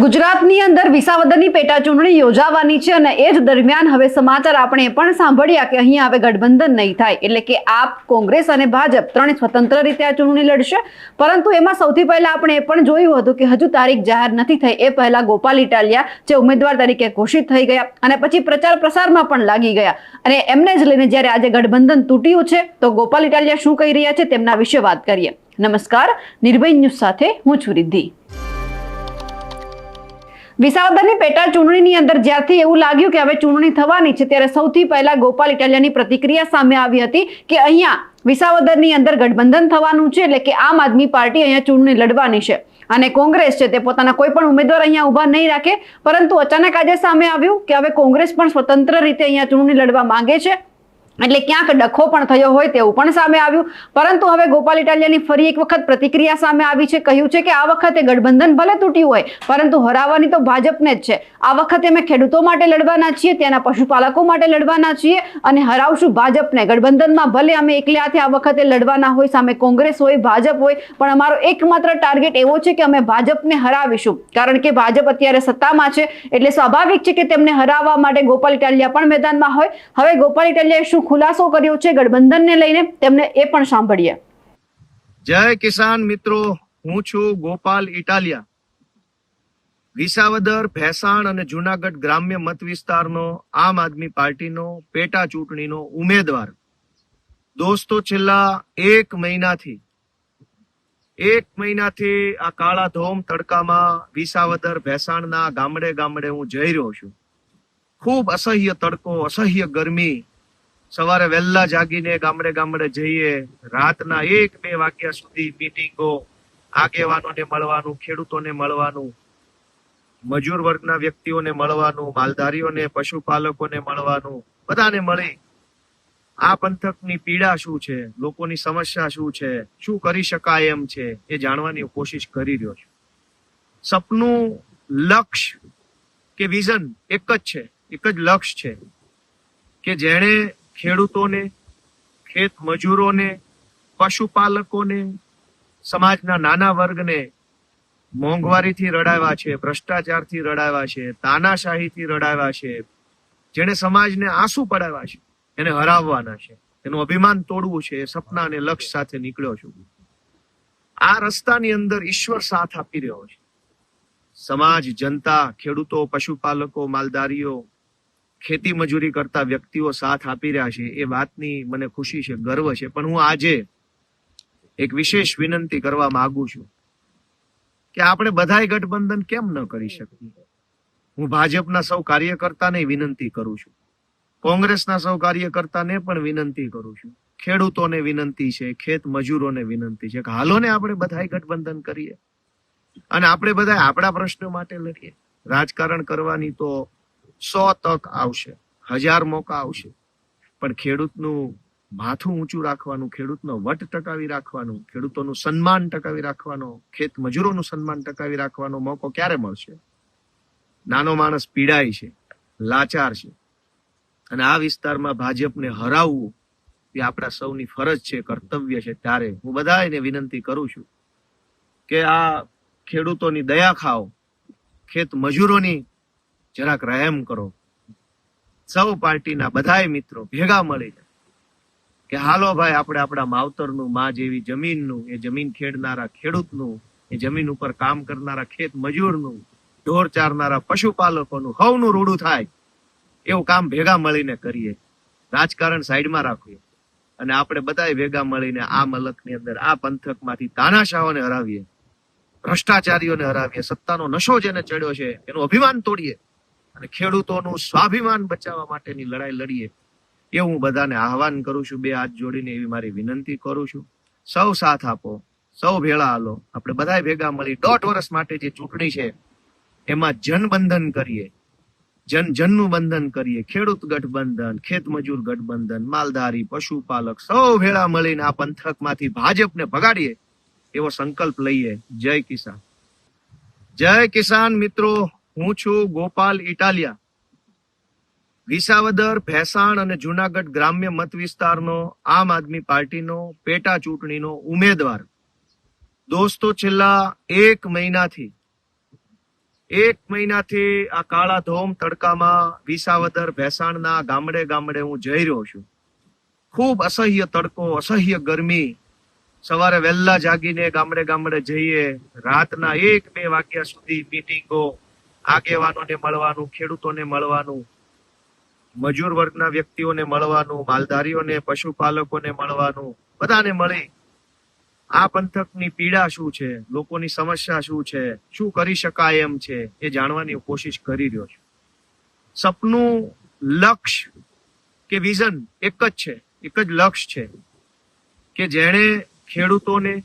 ગુજરાતની અંદર વિસાવદરની પેટા ચૂંટણી યોજાવાની છે અને એ જ દરમિયાન હવે સમાચાર આપણે પણ સાંભળ્યા કે અહીંયા હવે ગઠબંધન નહીં થાય. એટલે કે આપ કોંગ્રેસ અને ભાજપ ત્રણે સ્વતંત્ર રીતે આ ચૂંટણી લડશે. પરંતુ એમાં સૌથી પહેલા આપણે એ પણ જોયું હતું કે હજુ તારીખ જાહેર નથી થઈ. એ પહેલા ગોપાલ ઇટાલિયા જે ઉમેદવાર તરીકે ઘોષિત થઈ ગયા અને પછી પ્રચાર પ્રસારમાં પણ લાગી ગયા. અને એમને જ લઈને જ્યારે આજે ગઠબંધન તૂટ્યું છે, તો ગોપાલ ઇટાલિયા શું કહી રહ્યા છે તેમના વિશે વાત કરીએ. નમસ્કાર, નિર્ભય ન્યૂઝ સાથે હું છું રિદ્ધિ. વિસાવદરની પેટા ચૂંટણીની અંદર જ્યારથી એવું લાગ્યું કે હવે ચૂંટણી થવાની છે, ત્યારે સૌથી પહેલા ગોપાલ ઇટાલિયાની પ્રતિક્રિયા સામે આવી હતી કે અહીંયા વિસાવદરની અંદર ગઠબંધન થવાનું છે, એટલે કે આમ આદમી પાર્ટી અહીંયા ચૂંટણી લડવાની છે. અને કોંગ્રેસ છે તે પોતાના કોઈ પણ ઉમેદવાર અહીંયા ઊભા નહીં રાખે, પરંતુ અચાનક આજે સામે આવ્યું કે હવે કોંગ્રેસ પણ સ્વતંત્ર રીતે અહીંયા ચૂંટણી લડવા માંગે છે. એટલે ક્યાંક ડખો પણ થયો હોય તેવું પણ સામે આવ્યું. પરંતુ હવે ગોપાલ ઇટાલિયાની ફરી એક વખત પ્રતિક્રિયા સામે આવી છે, કહ્યું છે કે આ વખતે ગઠબંધન ભલે તૂટ્યું હોય, પરંતુ હરાવવાની તો ભાજપને જ છે. આ વખતે અમે ખેડૂતો માટે લડવાના છીએ, ત્યાંના પશુપાલકો માટે લડવાના છીએ અને હરાવશું ભાજપને. ગઠબંધનમાં ભલે અમે એકલે હાથે આ વખતે લડવાના હોય, સામે કોંગ્રેસ હોય, ભાજપ હોય, પણ અમારો એકમાત્ર ટાર્ગેટ એવો છે કે અમે ભાજપને હરાવીશું. કારણ કે ભાજપ અત્યારે સત્તામાં છે, એટલે સ્વાભાવિક છે કે તેમને હરાવવા માટે ગોપાલ ઇટાલિયા પણ મેદાનમાં હોય. હવે ગોપાલ ઇટાલિયાએ શું ખુલાસો કર્યો છે ગઠબંધનને લઈને, તેમને એ પણ સાંભળીએ. જય કિસાન મિત્રો, હું છું ગોપાલ ઇટાલિયા. વિસાવદર, ભેસાણ અને જુનાગઢ ગ્રામ્ય મત વિસ્તારનો આમ આદમી પાર્ટીનો પેટા ચૂંટણીનો ઉમેદવાર. દોસ્તો, છેલ્લા એક મહિનાથી એક મહિનાથી આ કાળા ધોમ તડકામાં વિસાવદર, ભેસાણના ગામડે ગામડે હું જઈ રહ્યો છું. ખૂબ અસહ્ય તડકો, અસહ્ય ગરમી સવારે વહેલા જાગીને ગામડે ગામડે જઈએ. રાતના એક બે વાગ્યા સુધી મીટિંગો આગેવાનોને મળવાનું, ખેડૂતોને મળવાનું, મજૂર વર્ગના વ્યક્તિઓને મળવાનું, માલધારીઓને, પશુપાલકોને મળવાનું, બધાને મળી. આ પંથકની પીડા શું છે? લોકોની સમસ્યા શું છે? શું કરી શકાય એમ છે? એ જાણવાની કોશિશ કરી રહ્યો છું. સપનું, લક્ષ્ય કે વિઝન એક જ છે. એક જ લક્ષ્ય છે કે જેણે ખેડૂતોને, ખેત મજૂરોને, પશુપાલકોને, સમાજના નાના વર્ગને મોંઘવારીથી રડાવ્યા છે, ભ્રષ્ટાચારથી રડાવ્યા છે, તાનાશાહીથી રડાવ્યા છે, જેણે સમાજને આંસુ પડાવ્યા છે, એને હરાવવાના છે. એનું અભિમાન તોડવું છે, એ સપના અને લક્ષ્ય સાથે નીકળ્યો છું. આ રસ્તાની અંદર ઈશ્વર સાથ આપી રહ્યો છે. સમાજ, જનતા, ખેડૂતો, પશુપાલકો, માલધારીઓ ખેતી મજૂરી કરતા વ્યક્તિઓ સાથ આપી રહ્યા છે, એ વાતની મને ખુશી છે, ગર્વ છે. પણ હું આજે એક વિશેષ વિનંતી કરવા માંગુ છું કે આપણે બધાય ગઠબંધન કેમ ન કરી શકીએ? હું ભાજપના સૌ કાર્યકર્તાને વિનંતી કરું છું. કોંગ્રેસના સૌ કાર્યકર્તાને પણ વિનંતી કરું છું. ખેડૂતોને વિનંતી છે, ખેત મજૂરોને વિનંતી છે કે હાલો ને આપણે બધાય ગઠબંધન કરીએ. અને આપણે બધા આપણા પ્રશ્નો માટે લડીએ. રાજકારણ કરવાની તો સો તક આવશે, હજાર મોકા આવશે. પણ ખેડૂતનું માથું ઊંચું રાખવાનું, ખેડૂતનો વટ ટકાવી રાખવાનું, ખેડૂતોનું સન્માન ટકાવી રાખવાનો, ખેત મજૂરોનું સન્માન ટકાવી રાખવાનો મોકો ક્યારે મળશે? નાનો માણસ પીડાય છે, લાચાર છે. અને આ વિસ્તારમાં ભાજપને હરાવવું એ આપણા સૌની ફરજ છે, કર્તવ્ય છે. ત્યારે હું બધાને વિનંતી કરું છું કે આ ખેડૂતોની દયા ખાઓ, ખેત મજૂરોની જરાક રહેમ કરો. સૌ પાર્ટીના બધાય મિત્રો ભેગા મળી કે હાલો ભાઈ, આપણે આપણા માવતરનું, માં જેવી જમીનનું, એ જમીન ખેડનારા ખેડૂતનું, એ જમીન ઉપર કામ કરનારા ખેત મજૂરનું, ઢોર ચારનારા પશુપાલકોનું, હવનું રૂડું થાય. એવું કામ ભેગા મળીને કરીએ. રાજકારણ સાઈડમાં રાખીએ. અને આપણે બધાય ભેગા મળીને આ મલકની અંદર, આ પંથકમાંથી તાનાશાહોને હરાવીએ. ભ્રષ્ટાચારીઓને હરાવીએ. સત્તાનો નશો જેને ચડ્યો છે, એનું અભિમાન તોડીએ. અને ખેડૂતોનું સ્વાભિમાન બચાવવા માટેની લડાઈ લડીએ, એ હું બધાને આહવાન કરું છું. બે હાથ જોડીને એવી મારી વિનંતી કરું છું. સૌ સાથ આપો, સૌ ભેળા હાલો. આપણે બધા ભેગા મળી દોઢ વર્ષ માટે જે ચૂંટણી છે, એમાં જનબંધન કરીએ. જન, જનનું બંધન કરીએ. ખેડૂત ગઠબંધન, ખેત મજૂર ગઠબંધન, માલધારી, પશુપાલક, સૌ ભેળા મળીને આ પંથકમાંથી ભાજપને ભગાડીએ એવો સંકલ્પ લઈએ. જય કિસાન. જય કિસાન મિત્રો. હું છું ગોપાલ ઇટાલિયા. વિસાવદર, ભેસાણ અને જુનાગઢ ગ્રામ્ય મત વિસ્તારનો આમ આદમી પાર્ટીનો પેટા ચૂંટણીનો ઉમેદવાર. દોસ્તો, છેલ્લા એક મહિનાથી એક મહિનાથી આ કાળા ધોમ તડકામાં વિસાવદર, ભેસાણના ગામડે ગામડે હું જઈ રહ્યો છું. ખૂબ અસહ્ય તડકો, અસહ્ય ગરમી. સવારે વહેલા જાગીને ગામડે ગામડે જઈએ. રાતના એક બે વાગ્યા સુધી મીટિંગો આગેવાનોને મળવાનું, ખેડૂતોને મળવાનું, મજૂર વર્ગના વ્યક્તિઓને મળવાનું, માલધારીઓને, પશુપાલકોને મળવાનું, બધાને મળી. આ પંથકની પીડા શું છે? લોકોની સમસ્યા શું છે? શું કરી શકાય એમ છે? એ જાણવાની કોશિશ કરી રહ્યો છું. સપનું, લક્ષ કે વિઝન એક જ છે. એક જ લક્ષ્ય છે કે જેણે ખેડૂતોને,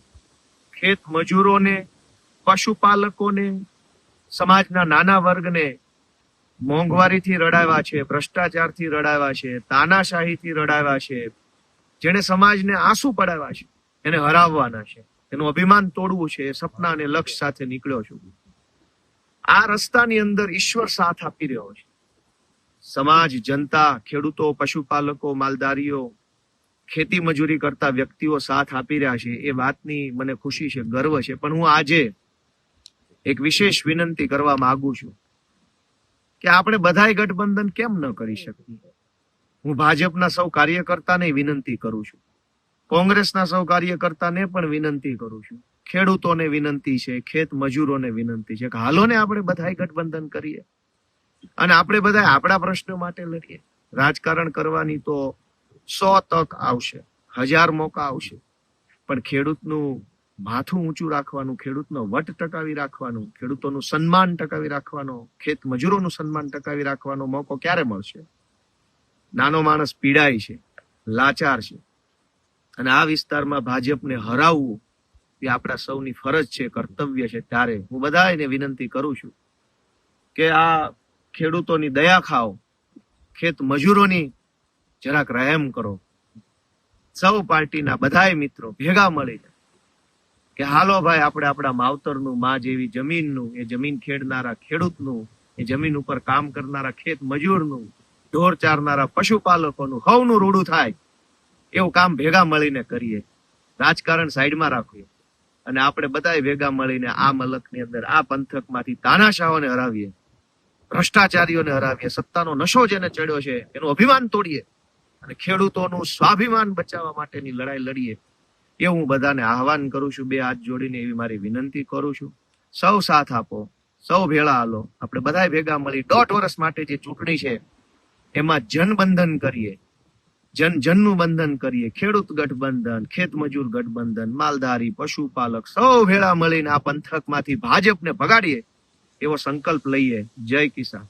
ખેત મજૂરોને, પશુપાલકોને સમાજના નાના વર્ગને મોંઘવારીથી રડાવ્યા છે, ભ્રષ્ટાચારથી રડાવ્યા છે, તાનાશાહીથી રડાવ્યા છે જેને સમાજને આંસુ પડાવ્યા છે, એને હરાવવાના છે, એનું અભિમાન તોડવું છે સપના અને લક્ષ્ય સાથે નીકળ્યો છું. આ રસ્તાની અંદર ઈશ્વર સાથ આપી રહ્યો છે. સમાજ, જનતા, ખેડૂતો, પશુપાલકો, માલધારીઓ, ખેતી મજૂરી કરતા વ્યક્તિઓ સાથ આપી રહ્યા છે. એ વાતની મને ખુશી છે, ગર્વ છે. પણ હું આજે એક વિશેષ વિનંતી કરવા માંગુ છું કે આપણે બધાય ગઠબંધન કેમ ન કરી શકીએ? હું ભાજપના સૌ કાર્યકર્તાને વિનંતી કરું છું. કોંગ્રેસના સૌ કાર્યકર્તાને પણ વિનંતી કરું છું. ખેડૂતોને વિનંતી છે, ખેત મજૂરોને વિનંતી છે કે હાલો ને આપણે બધાય ગઠબંધન કરીએ. અને આપણે બધા આપણા પ્રશ્નો માટે લડીએ. રાજકારણ કરવાની તો સો તક આવશે, હજાર મોકા આવશે. પણ ખેડૂતનું માથું ઊંચું રાખવાનું, ખેડૂતનો વટ ટકાવી રાખવાનું, ખેડૂતોનું સન્માન ટકાવી રાખવાનો, ખેત મજૂરોનું સન્માન ટકાવી રાખવાનો મોકો ક્યારે મળશે? નાનો માણસ પીડાય છે, લાચાર છે. અને આ વિસ્તારમાં ભાજપને હરાવવું એ આપણા સૌની ફરજ છે, કર્તવ્ય છે. ત્યારે હું બધા એને વિનંતી કરું છું કે આ ખેડૂતોની દયા ખાઓ, ખેત મજૂરોની જરાક રહેમ કરો. સૌ પાર્ટીના બધાય મિત્રો ભેગા મળી કે હાલો ભાઈ, આપણે આપણા માવતરનું, માં જેવી જમીનનું, એ જમીન ખેડનારા ખેડૂતનું, એ જમીન ઉપર કામ કરનારા ખેત મજૂરનું, ઢોર ચારનારા પશુપાલકોનું, હવનું રૂડું થાય. એવું કામ ભેગા મળીને કરીએ. રાજકારણ સાઈડમાં રાખીએ. અને આપણે બધાય ભેગા મળીને આ મલકની અંદર, આ પંથકમાંથી તાનાશાહોને હરાવીએ. ભ્રષ્ટાચારીઓને હરાવીએ. સત્તાનો નશો જેને ચડ્યો છે, એનું અભિમાન તોડીએ. અને ખેડૂતોનું સ્વાભિમાન બચાવવા માટેની લડાઈ લડીએ. એ હું બધાને આહવાન કરું છું, બે હાથ જોડીને એવી મારી વિનંતી કરું છું. સૌ સાથ આપો, સૌ ભેળા હાલો. આપણે બધા ભેગા મળી દોઢ વર્ષ માટે જે ચૂંટણી છે, એમાં જનબંધન કરીએ. જન, જનનું બંધન કરીએ. ખેડૂત ગઠબંધન, ખેત મજૂર ગઠબંધન, માલધારી, પશુપાલક, સૌ ભેળા મળીને આ પંથકમાંથી ભાજપને ભગાડીએ એવો સંકલ્પ લઈએ. જય કિસાન.